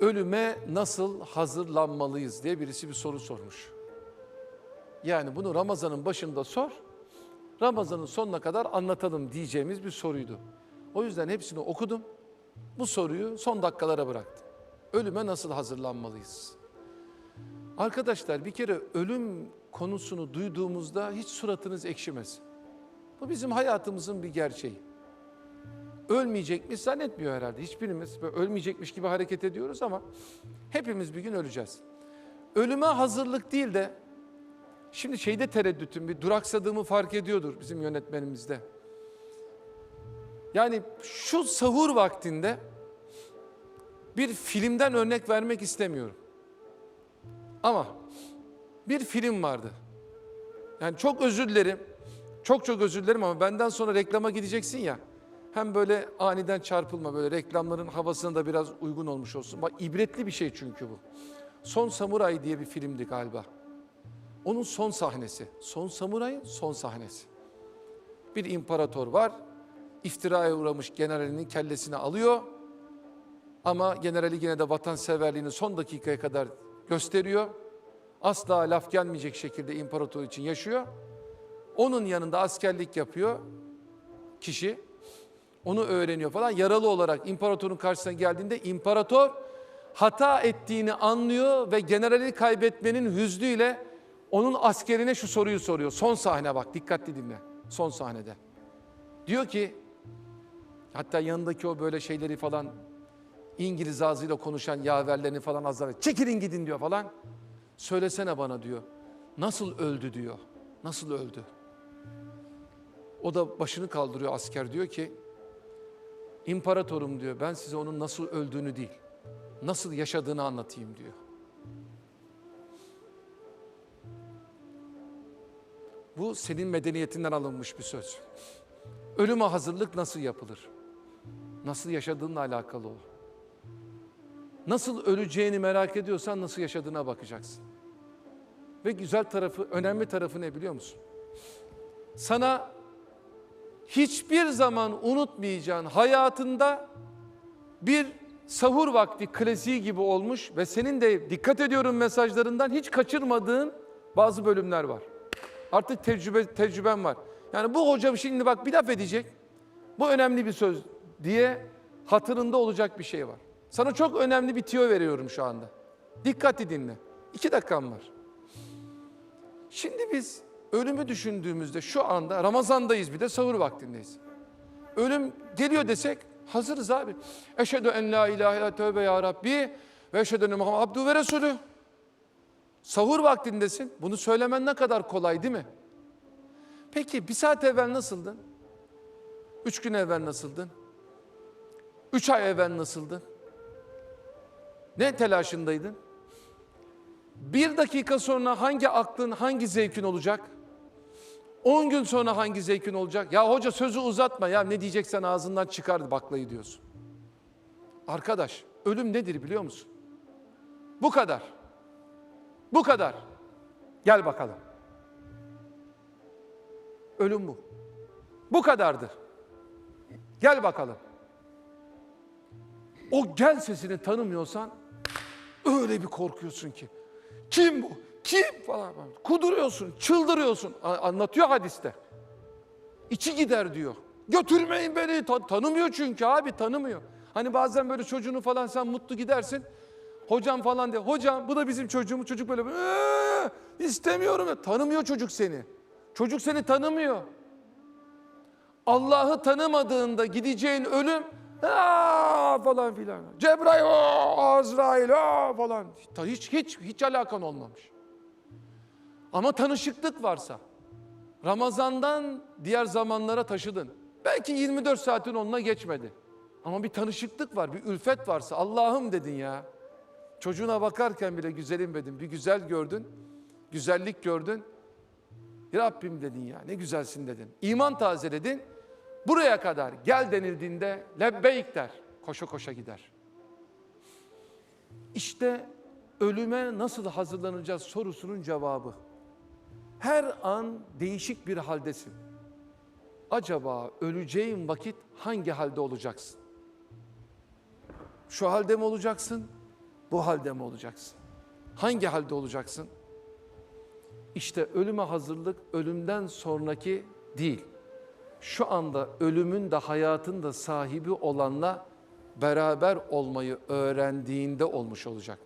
ölüme nasıl hazırlanmalıyız diye birisi bir soru sormuş. Yani bunu Ramazan'ın başında sor, Ramazan'ın sonuna kadar anlatalım diyeceğimiz bir soruydu. O yüzden hepsini okudum. Bu soruyu son dakikalara bıraktım. Ölüme nasıl hazırlanmalıyız? Arkadaşlar bir kere ölüm konusunu duyduğumuzda hiç suratınız ekşimesin. Bu bizim hayatımızın bir gerçeği. Ölmeyecekmiş zannetmiyor herhalde. Hiçbirimiz böyle ölmeyecekmiş gibi hareket ediyoruz ama hepimiz bir gün öleceğiz. Ölüme hazırlık değil de şimdi şeyde tereddütüm bir duraksadığımı fark ediyordur bizim yönetmenimizde. Yani şu sahur vaktinde bir filmden örnek vermek istemiyorum. Ama bir film vardı. Yani çok özür dilerim. Çok çok özür dilerim ama benden sonra reklama gideceksin ya. Hem böyle aniden çarpılma böyle reklamların havasına da biraz uygun olmuş olsun. Bak ibretli bir şey çünkü bu. Son Samuray diye bir filmdi galiba. Onun son sahnesi. Son Samuray'ın son sahnesi. Bir imparator var. İftiraya uğramış generalinin kellesini alıyor. Ama generali yine de vatanseverliğini son dakikaya kadar gösteriyor. Asla laf gelmeyecek şekilde imparator için yaşıyor. Onun yanında askerlik yapıyor kişi. Onu öğreniyor falan. Yaralı olarak imparatorun karşısına geldiğinde imparator hata ettiğini anlıyor ve generali kaybetmenin hüznüyle onun askerine şu soruyu soruyor. Son sahne bak dikkatli dinle. Son sahnede. Diyor ki hatta yanındaki o böyle şeyleri falan İngiliz ağzıyla konuşan yaverlerini falan azar çekilin gidin diyor falan. Söylesene bana diyor. Nasıl öldü diyor. Nasıl öldü? O da başını kaldırıyor asker diyor ki İmparatorum diyor ben size onun nasıl öldüğünü değil nasıl yaşadığını anlatayım diyor. Bu senin medeniyetinden alınmış bir söz. Ölüme hazırlık nasıl yapılır? Nasıl yaşadığınla alakalı o. Nasıl öleceğini merak ediyorsan nasıl yaşadığına bakacaksın. Ve güzel tarafı, önemli tarafı ne biliyor musun? Sana hiçbir zaman unutmayacağın hayatında bir sahur vakti klasiği gibi olmuş ve senin de dikkat ediyorum mesajlarından hiç kaçırmadığın bazı bölümler var. Artık tecrübe tecrüben var. Yani bu hoca şimdi bak bir laf edecek. Bu önemli bir söz diye hatırında olacak bir şey var. Sana çok önemli bir tüyo veriyorum şu anda. Dikkatli dinle. İki dakikam var. Şimdi biz ölümü düşündüğümüzde şu anda Ramazan'dayız bir de sahur vaktindeyiz. Ölüm geliyor desek hazırız abi. Eşhedü en la ilahe illa tövbe ya Rabbi ve eşhedü enne Muhammed abdü ve resulü. Sahur vaktindesin. Bunu söylemen ne kadar kolay değil mi? Peki bir saat evvel nasıldın? Üç gün evvel nasıldın? Üç ay evvel nasıldın? Ne telaşındaydın? Bir dakika sonra hangi aklın, hangi zevkin olacak? On gün sonra hangi zevkin olacak? Ya hoca sözü uzatma ya ne diyeceksen ağzından çıkar baklayı diyorsun. Arkadaş ölüm nedir biliyor musun? Bu kadar. Bu kadar. Gel bakalım. Ölüm bu. Bu kadardır. Gel bakalım. O gel sesini tanımıyorsan öyle bir korkuyorsun ki. Kim bu? Kim falan. Kuduruyorsun, çıldırıyorsun. Anlatıyor hadiste. İçi gider diyor. Götürmeyin beni. Ta- tanımıyor çünkü abi tanımıyor. Hani bazen böyle çocuğunu falan sen mutlu gidersin. Hocam falan de. Hocam bu da bizim çocuğumuz. Çocuk böyle "Ee, istemiyorum. ya." Tanımıyor çocuk seni. Çocuk seni tanımıyor. Allah'ı tanımadığında gideceğin ölüm "Aa!" falan filan. Cebrail, "Aa!" Azrail falan. Hiç hiç hiç alakan olmamış. Ama tanışıklık varsa Ramazan'dan diğer zamanlara taşıdın. Belki 24 saatin onunla geçmedi. Ama bir tanışıklık var, bir ülfet varsa Allah'ım dedin ya. Çocuğuna bakarken bile güzelim dedin. Bir güzel gördün, güzellik gördün. Rabbim dedin ya ne güzelsin dedin. İman tazeledin. Buraya kadar gel denildiğinde lebbeyk der. Koşa koşa gider. İşte ölüme nasıl hazırlanacağız sorusunun cevabı. Her an değişik bir haldesin. Acaba öleceğin vakit hangi halde olacaksın? Şu halde mi olacaksın? Bu halde mi olacaksın? Hangi halde olacaksın? İşte ölüme hazırlık ölümden sonraki değil. Şu anda ölümün de hayatın da sahibi olanla beraber olmayı öğrendiğinde olmuş olacak.